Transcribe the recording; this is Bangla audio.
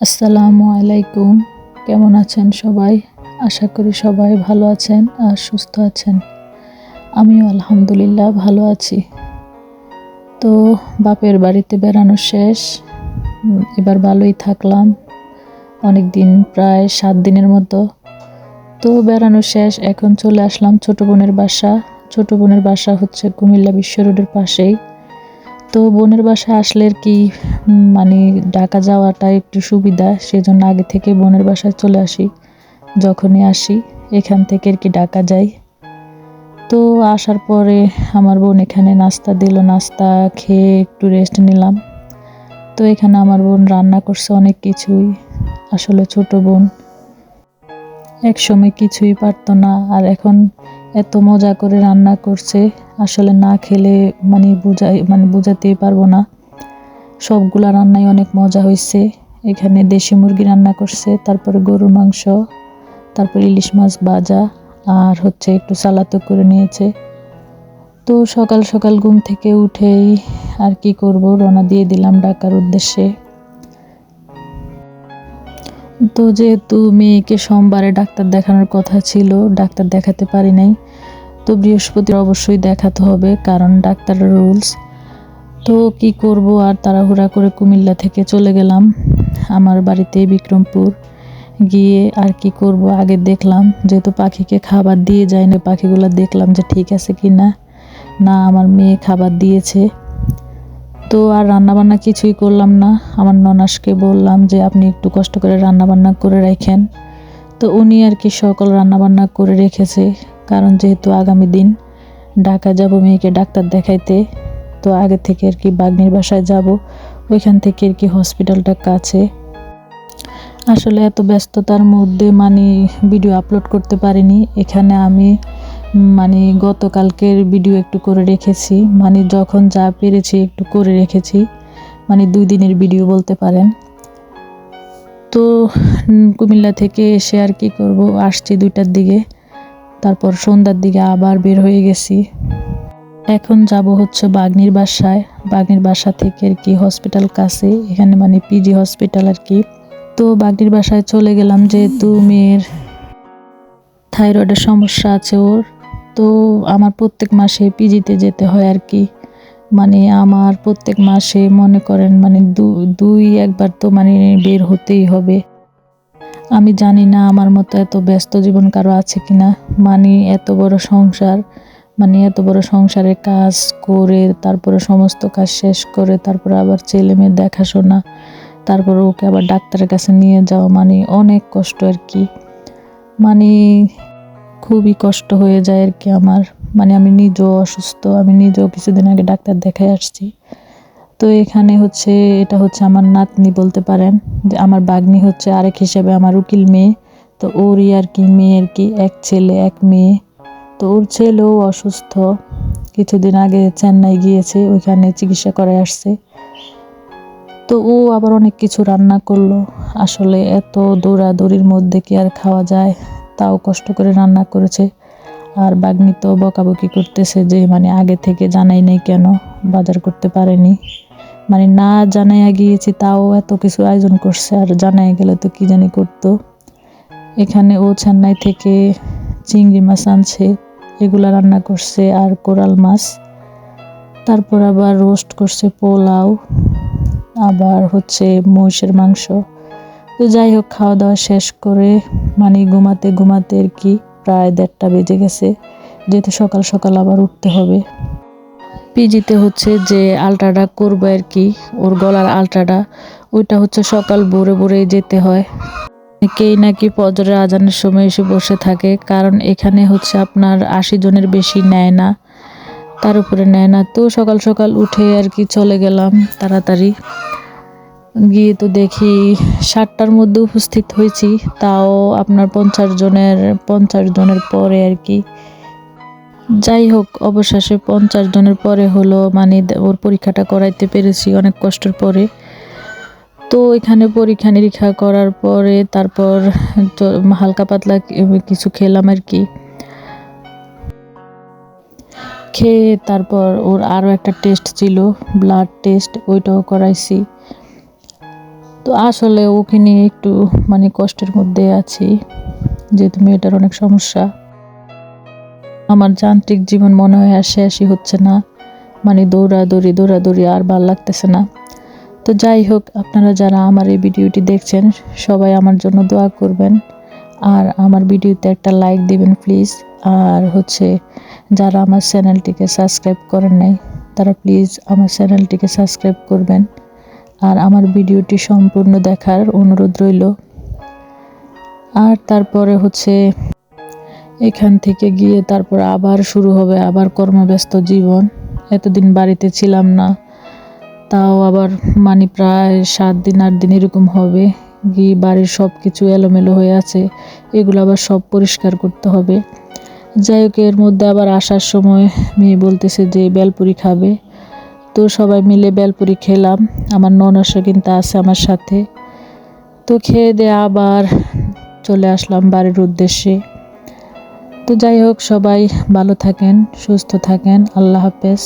আসসালামু আলাইকুম। কেমন আছেন সবাই? আশা করি সবাই ভালো আছেন আর সুস্থ আছেন। আমিও আলহামদুলিল্লাহ ভালো আছি। তো বাপের বাড়িতে বেড়ানো শেষ। এবার ভালোই থাকলাম। অনেক দিন প্রায় সাত দিনের মতো। তো বেড়ানো শেষ, এখন চলে আসলাম ছোট বোনের বাসা। ছোট বোনের বাসা হচ্ছে কুমিল্লা বিশ্ব রোডের পাশেই। তো বোনের বাসা আসলে আর কি মানে ঢাকা যাওয়াটা একটু সুবিধা, সেজন্য আগে থেকে বোনের বাসায় চলে আসি, যখনই আসি, এখান থেকে আর কি ঢাকা যাই। তো আসার পরে আমার বোন এখানে নাস্তা দিল, নাস্তা খেয়ে একটু রেস্ট নিলাম। তো এখানে আমার বোন রান্না করছে অনেক কিছুই, আসলে ছোট বোন। এক সময় কিছুই পারতো না, আর এখন এত মজা করে রান্না করছে। আসলে না খেলে মানে বুঝাই মানে বুঝাতেই পারব না। সবগুলা রান্নাই অনেক মজা হয়েছে এখানে দেশি মুরগি রান্না করছে, তারপরে গরুর মাংস, তারপর ইলিশ মাছ ভাজা, আর হচ্ছে একটু সালাতও করে নিয়েছে। তো সকাল সকাল ঘুম থেকে উঠেই আর কি করব, রওনা দিয়ে দিলাম ঢাকার উদ্দেশ্যে। তো যেহেতু মেয়েকে সোমবারে ডাক্তার দেখানোর কথা ছিল, ডাক্তার দেখাতে পারি নাই। তো বৃহস্পতিবার অবশ্যই দেখাতে হবে, কারণ ডাক্তারের রুলস। তো কি করব আর তাড়াহুড়া করে কুমিল্লা থেকে চলে গেলাম আমার বাড়িতে বিক্রমপুর। গিয়ে আর কি করব, আগে দেখলাম যেহেতু পাখিকে খাবার দিয়ে যায় না পাখিগুলো দেখলাম যে ঠিক আছে কি না না, আমার মেয়ে খাবার দিয়েছে। তো আর রান্নাবান্না কিছুই করলাম না। আমার ননাসকে বললাম যে আপনি একটু কষ্ট করে রান্নাবান্না করে রাখেন। তো উনি আর কি সকল রান্নাবান্না করে রেখেছে। কারণ যেহেতু আগামী দিন ঢাকা যাব, মেয়েকে ডাক্তার দেখাইতে, তো আগে থেকে আর কি বাগনির বাসায় যাব। ওইখান থেকে আর কি হসপিটালটা কাছে। আসলে এত ব্যস্ততার মধ্যে মানে ভিডিও আপলোড করতে পারিনি। এখানে আমি মানে গতকালকের ভিডিও একটু করে রেখেছি। মানে যখন যা পেরেছি একটু করে রেখেছি। মানে দুই দিনের ভিডিও বলতে পারেন। তো কুমিল্লা থেকে এসে আর কি করব, আসছি দুইটার দিকে। তারপর সন্ধ্যার দিকে আবার বের হয়ে গেছি। এখন যাব হচ্ছে বাগনির বাসায়। বাগনির বাসা থেকে আর কি হসপিটাল কাছে, এখানে মানে পিজি হসপিটাল আর কি। তো বাগনির বাসায় চলে গেলাম যেহেতু মেয়ের থাইরয়েডের সমস্যা আছে ওর। তো আমার প্রত্যেক মাসে পিজিতে যেতে হয় আর কি। মানে আমার প্রত্যেক মাসে মনে করেন মানে দুই একবার তো মানে বের হতেই হবে। আমি জানি না আমার মতো এত ব্যস্ত জীবন কারও আছে কিনা। মানে এত বড় সংসার মানে এত বড় সংসারের কাজ করে, তারপরে সমস্ত কাজ শেষ করে, তারপরে আবার ছেলে মেয়ের দেখাশোনা, তারপরে ওকে আবার ডাক্তারের কাছে নিয়ে যাওয়া মানে অনেক কষ্ট আর কি। মানে খুবই কষ্ট হয়ে যায় আর কি আমার। মানে আমি নিজেও অসুস্থ, আমি নিজেও কিছুদিন আগে ডাক্তার দেখাই আসছি। তো এখানে হচ্ছে, এটা হচ্ছে আমার নাতনি বলতে পারেন, যে আমার বাগ্নি হচ্ছে আরেক হিসাবে আমার উকিল মেয়ে। তো ওরই আর কি মেয়ে আর কি, এক ছেলে, এক মেয়ে। তো ওর ছেলেও অসুস্থ, কিছুদিন আগে চেন্নাই গিয়েছে, ওইখানে চিকিৎসা করে আসছে। তো ও আবার অনেক কিছু রান্না করল, আসলে এত দৌড়াদৌড়ির মধ্যে কি আর খাওয়া যায়, তাও কষ্ট করে রান্না করেছে। আর বাগ্নি তো বকাবকি করতেছে যে মানে আগে থেকে জানাই নাই কেন, বাজার করতে পারেনি। মানে না জানাইয়া গিয়েছি, তাও এত কিছু আয়োজন করছে, আর জানাই গেলে তো কি জানি করতো। এখানে ও চেন্নাই থেকে চিংড়ি মাছ আনছে, এগুলা রান্না করছে আর কোরাল মাছ। তারপর আবার রোস্ট করছে পোলাও, আবার হচ্ছে মহিষের মাংস। তো যাই হোক খাওয়া দাওয়া শেষ করে মানে ঘুমাতে ঘুমাতে আর কি প্রায় দেড়টা বেজে গেছে। যেহেতু সকাল সকাল আবার উঠতে হবে। পিজিতে হচ্ছে যে আলট্রাটা করবে আর কি, ওর গলার আলট্রাটা ওইটা হচ্ছে সকাল ভোরে ভোরে যেতে হয়। কেই নাকি ফজরের আজানের সময় এসে বসে থাকে, কারণ এখানে হচ্ছে আপনার আশি জনের বেশি নেয় না, তার উপরে নেয় না। তো সকাল সকাল উঠে আর কি চলে গেলাম তাড়াতাড়ি। গিয়ে তো দেখি সাতটার মধ্যে উপস্থিত হয়েছি, তাও আপনার পঞ্চাশ জনের পঞ্চাশ জনের পরে আর কি যাই হোক, অবশেষে পঞ্চাশ জনের পরে হলো মানে ওর পরীক্ষাটা করাইতে পেরেছি অনেক কষ্টের পরে। তো এখানে পরীক্ষা নিরীক্ষা করার পরে তারপর হালকা পাতলা কিছু খেলাম আর কি। খেয়ে তারপর ওর আরও একটা টেস্ট ছিল ব্লাড টেস্ট ওইটাও করাইছি। তো আসলে ওকে নিয়ে একটু মানে কষ্টের মধ্যে আছি, যেহেতু মেয়েটার অনেক সমস্যা। আমার যান্ত্রিক জীবন মনে হয় আর শেষই হচ্ছে না। মানে দৌড়াদৌড়ি দৌড়াদৌড়ি আর ভালো লাগতেছে না। তো যাই হোক, আপনারা যারা আমার এই ভিডিওটি দেখছেন, সবাই আমার জন্য দোয়া করবেন। আর আমার ভিডিওতে একটা লাইক দিবেন প্লিজ আর হচ্ছে যারা আমার চ্যানেলটিকে সাবস্ক্রাইব করেন নাই, তারা প্লিজ আমার চ্যানেলটিকে সাবস্ক্রাইব করবেন। আর আমার ভিডিওটি সম্পূর্ণ দেখার অনুরোধ রইল। আর তারপরে হচ্ছে এখান থেকে গিয়ে তারপর আবার শুরু হবে আবার কর্মব্যস্ত জীবন। এতদিন বাড়িতে ছিলাম না। তাও আবার মানে প্রায় সাত দিন, আট দিন এরকম হবে। গিয়ে বাড়ির সব কিছু এলোমেলো হয়ে আছে। এগুলো আবার সব পরিষ্কার করতে হবে। যাই হোক, এর মধ্যে আবার আসার সময় মেয়ে বলতেছে যে, বেলপুরি খাবে। তো সবাই মিলে বেলপুরি খেলাম। আমার ননসও কিন্তু আছে আমার সাথে। তো খেয়ে দিয়ে আবার চলে আসলাম বাড়ির উদ্দেশ্যে। তো যাই হোক সবাই ভালো থাকেন সুস্থ থাকেন। আল্লাহ হাফেজ।